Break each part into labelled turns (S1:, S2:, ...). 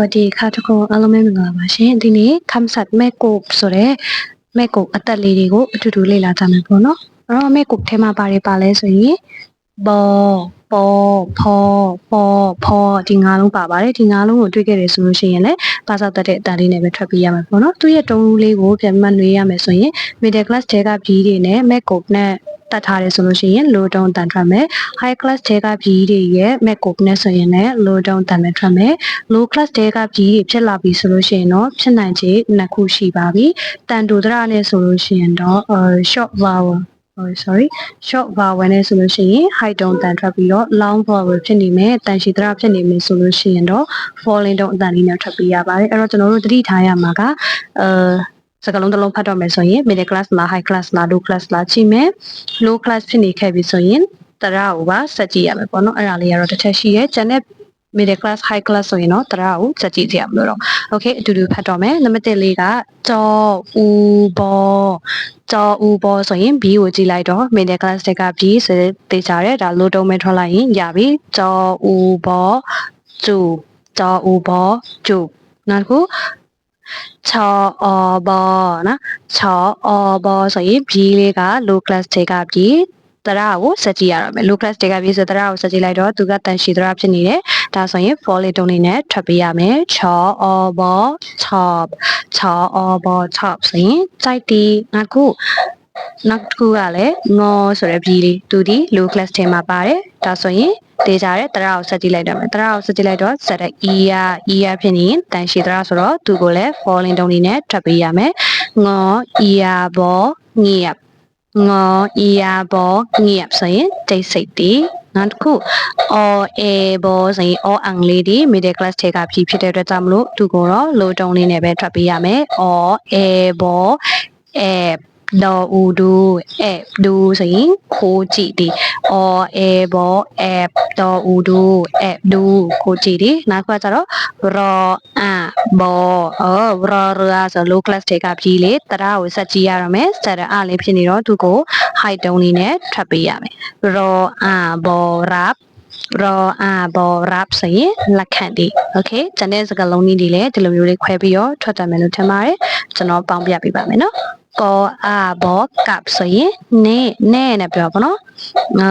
S1: วัสดีค่ะทุกคนအားလုံးပဲမင်္ဂလာပါရှင်ဒီနေ့ခမ်ဆတ်မဲကုတ်ဆိုတဲ့မဲကုတ်အသက်လေးတွေကိုအတူတူလေ့လာကြမယ်ပေါ့နော်အဲ့တော့မဲကုတ်ထဲမှာပါတယ်ပါလဲဆိုရင်ဘောပေါ်ဖောပေါ်ဖောဒီငါးလုံးပါပါတယ်ဒီငါးလုံးကိုတွေ့ခဲ့တယ်ဆိုလို့ရှိရင်လည်းပါစာတတ်တဲ့အတန်လေးနဲ့ပဲထွက်ပြီးရမှာပေါ့နော်သူ့ရဲ့တုံးလေးကိုပြန်မှတ်နှွေးရမယ်ဆိုရင် middle class တဲကပြီးတွေနဲ့မဲကုတ်နဲ့ တတ်ထားတယ်ဆိုလို့ရှိရင် low down တန်ထွက်မယ် high class တဲကပြီးတွေရဲ့ mac code နဲ့ဆိုရင်လည်း low down တန်မဲ့ထွက်မယ် low class တဲကပြီးတွေဖြစ်လာပြီဆိုလို့ရှိရင်တော့ဖြစ်နိုင်ခြေနှစ်ခုရှိပါပြီတန်တူဒရနဲ့ဆိုလို့ရှိရင်တော့ short vowel sorry sorry short vowel နဲ့ဆိုလို့ရှိရင် high down တန်ထွက်ပြီးတော့ long vowel ဖြစ်နေမယ်တန်ရှည်ဒရဖြစ်နေမယ်ဆိုလို့ရှိရင်တော့ falling down အတန်လေးနဲ့ထွက်ပြီးရပါတယ်အဲ့တော့ကျွန်တော်တို့သတိထားရမှာကအဲ စကလုံးတစ်လုံးဖတ်တော့မယ်ဆိုရင် middle class လား high class လား low class လားချိန်မယ် low class ဖြစ်နေခဲ့ပြီဆိုရင်တရကိုပါဆက်ကြည့်ရမယ်ပေါ့နော်အဲ့ဒါလေးကတော့တစ်ချက်ရှိရဲကျန်တဲ့ middle class high class ဆိုရင်တော့တရကိုဆက်ကြည့်ကြရမလို့တော့ okay အတူတူဖတ်တော့မယ်နံပါတ်1လေးကကြောဦးဘောကြောဦးဘောဆိုရင် B ကိုကြည့်လိုက်တော့ middle class တက်က B ဆိုတဲ့တေချာရဲဒါ low တုံးမဲ့ထွက်လိုက်ရင်ရပြီကြောဦးဘောကျူကြောဦးဘောကျူနောက်တစ်ခု ချောအောဘောနော်ချောအောဘောဆိုရင် B လေးက low class တက်က B တရကိုစက်ကြည့်ရတော့မယ် low class တက်က B ဆိုတရကိုစက်ကြည့်လိုက်တော့သူကတန်ရှည်တရဖြစ်နေတယ်ဒါဆိုရင် for လေးတုံးလေးနဲ့ထွက်ပေးရမယ်ချောအောဘော top ချောအောဘော top ဆိုရင်စိုက်တီနောက်ခုနောက်တစ်ခုကလည်းငေါဆိုတဲ့ပြီးလေးသူဒီ low class ထဲမှာပါတယ်ဒါဆိုရင် တေးကြတဲ့တရအောင်ဆက်ကြည့်လိုက်တော့မယ်တရအောင်ဆက်ကြည့်လိုက်တော့ဆက်တဲ့ e ရ e ရဖြစ်နေတန်ရှည်တရဆိုတော့သူကိုလည်း falling တုံးလေးနဲ့ထွက်ပေးရမယ်ငေါ e ရဘောငေရငေါ e ရဘောငေရဆိုရင်တိတ်စိတ်တီနောက်တစ်ခု or a ဘောဆိုရင် or အင်္ဂလိပ်ဒီ middle class ထဲကဖြီးဖြစ်တဲ့အတွက်ကြောင့်မလို့သူကိုတော့ low tone လေးနဲ့ပဲထွက်ပေးရမယ် or a ဘော a တော့ဦးဒူ app ဒူဆိုရင်ခိုးကြည့်ဒီ or a ဘော app တော့ဦးဒူ app ဒူခိုးကြည့်ဒီနောက်တစ်ခါကျတော့ raw အဘောအော် raw ရာဆို low class တွေကပြီးလေတရာကိုဆက်ကြည့်ရတော့မယ်ဆက်ရအလေးဖြစ်နေတော့သူကို high tone လေးနဲ့ထွက်ပေးရမယ် raw အဘော rap ရောအာဘောရပ်ဆိုရင်လက်ခံဒီโอเคကျန်တဲ့စကားလုံးတွေလည်းဒီလိုမျိုးလေးခွဲပြီးတော့ထွက်တယ်မယ်လို့ထင်ပါတယ်ကျွန်တော်ပေါင်းပြပေးပါမယ်နော် ကောအာဘောကပ်ဆိုရင်နေနေနဲ့ပြောပါတော့အာ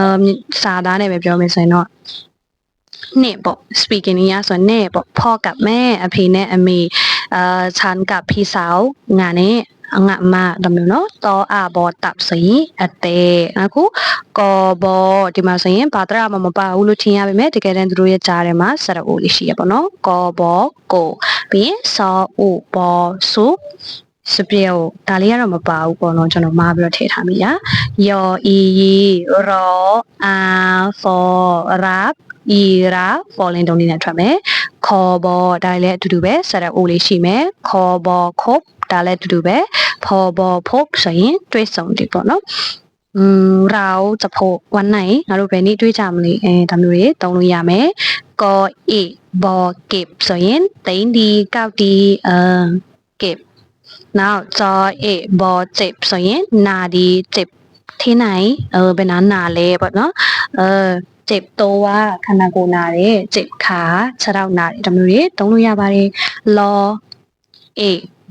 S1: စာသားနဲ့ပဲပြောမယ်ဆိုရင်တော့နေပေါ့ speaking ရဆိုနေပေါ့พ่อกับแม่အဖေနဲ့အမေအာฉันกับพี่สาวงานนี้အငတ်မဒါမျိုးနော်တောအဘောတပ်ဆိုရင်အတဲအခုကောဘောဒီမှာဆိုရင်ဘာတရမမပါဘူးလို့ထင်ရပါမယ်တကယ်တမ်းသူတို့ရဲ့ကြားထဲမှာစရအိုလေးရှိရပါတော့ကောဘောကိုပြီးရင်စောအိုဘောဆု စပြေဒါလေးကတော့မပါဘူးပေါ့နော်ကျွန်တော်မှားပြီးတော့ထည့်ထားမိရယောအီရောအာဖောရပ်အီရာ falling တုံးလေးနဲ့ထွက်မယ်ခေါ်ဘောဒါလည်းအတူတူပဲစရအိုလေးရှိမယ်ခေါ်ဘောခုတ်ဒါလည်းအတူတူပဲဖော်ဘောဖုတ်ဆိုရင်တွေးဆုံတယ်ပေါ့နော်อืมเราจะพบวันไหนငါတို့ဘယ်နေ့တွေးကြမလဲအဲဒါမျိုးတွေသုံးလို့ရမယ်ကောအဘောเก็บဆိုရင်တိန်ဒီကောက်ဒီအเก็บ now จอเอบอเจ็บสอยนาดีเจ็บที่ไหน เออเป็นนั้นนาเลแบบเนาะเออเจ็บตัวคานาโกนาเรเจ็บขาชะเรานาเรจำนวนนี้ตรงนุยาบาลรรอเอ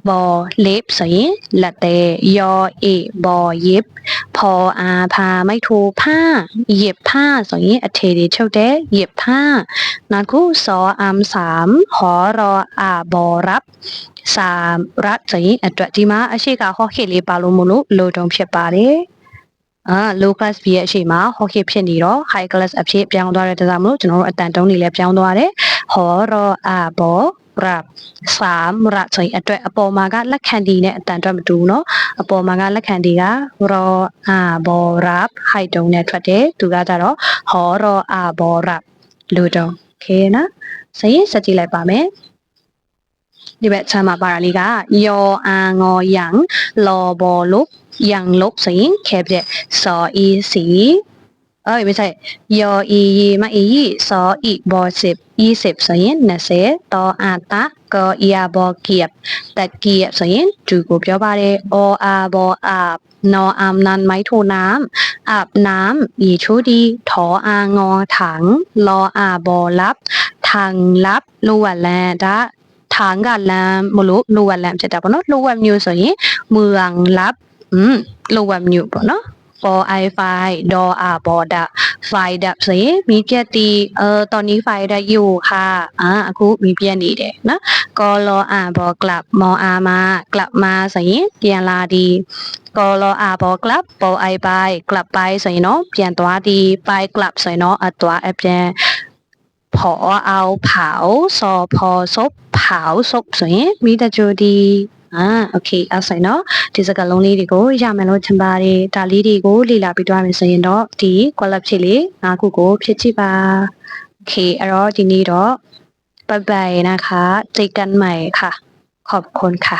S1: ဘောลิปဆိုရင်လက်သေးယောအေဘောရစ်ဖောအားဖာမိုက်ထိုဖာရစ်ဖာဆိုရင်အထေတွေချုပ်တဲ့ရစ်ဖာနောက်ခုစောအမ်စမ်ဟောရောအာဘောရပ်စမ်ရတ်ဆိုရင်အတွက်ဒီမှာအရှိကဟောခေလေးပါလို့မလို့လိုတုံဖြစ်ပါတယ်အာ low class B ရဲ့အရှိမ hockey ဖြစ်နေတော့ high class အဖြစ်ပြောင်းသွားတဲ့ဒါကြောင့်မလို့ကျွန်တော်တို့အတန်တုံးတွေလည်းပြောင်းသွားတယ်ဟောရောအာဘော ရပ်စာမရဆိုရင်အတွက်အပေါ်မှာကလက်ခံဒီနဲ့အတန်အတွက်မတူဘူးเนาะအပေါ်မှာကလက်ခံဒီကရောအာဘောရပ်ဟိုက်တုံနဲ့ထွက်တယ်သူကကြတော့ဟောရောအာဘောရပ်လူတုံโอเคနော်စရင်စကြည့်လိုက်ပါမယ်ဒီဘက်ချမ်းမှာပါတာလေးကယောအာငောယံလောဘောလုယံလုဆိုရင်ခဲပြက်စောအီစီအော်ไม่ใช่ยออียีมาอียีซออีบอสิบ ยี่สิบสยินนะเสต่ออาตะก็อีอาบอเกียบแต่เกียบสยินจูกูเปียวบาเรออาบออาบนออามนันไม้โทน้ำอาบน้ำอีชูดีถออางอถังรออาบอรับทางรับรู้ว่าแลดะทางกันแลมรู้รู้ว่าแลมจะดับปนู้วมอยู่สยเมืองรับอืมลัวมอยู่ปนเนาะปอไอไฟดออาบอดะ ไฟดับเสมีเพียตีเออตอนนี้ไฟายดัอยู่ค่ะอ่าอากูมีเพียนี่เดนะก็รออาบอกลับมออามา กลับมาสยเตียนลาดีก็รออาบอกลับปอไอไปกลับไปสยเนาะเปลี่ยนตัวดีไปกลับสยเนาะอัตัวแอเปียผอเอาเผาสอพอซบเผาซบสยมีแต่จูดี ဒီအာโอเคအဲ့ဆိုရင်တော့ဒီစကားလုံးလေးတွေကိုရမယ်လို့ထင်ပါတယ်ဒါလေးတွေကိုလေ့လာပြီးသွားမယ်ဆိုရင်တော့ဒီ quality ဖြည့်လေး၅ခုကိုဖြည့်ကြည့်ပါโอเคအဲ့တော့ဒီနေ့တော့ဘိုင်ဘိုင်นะคะเจอกันใหม่ค่ะ ขอบคุณค่ะ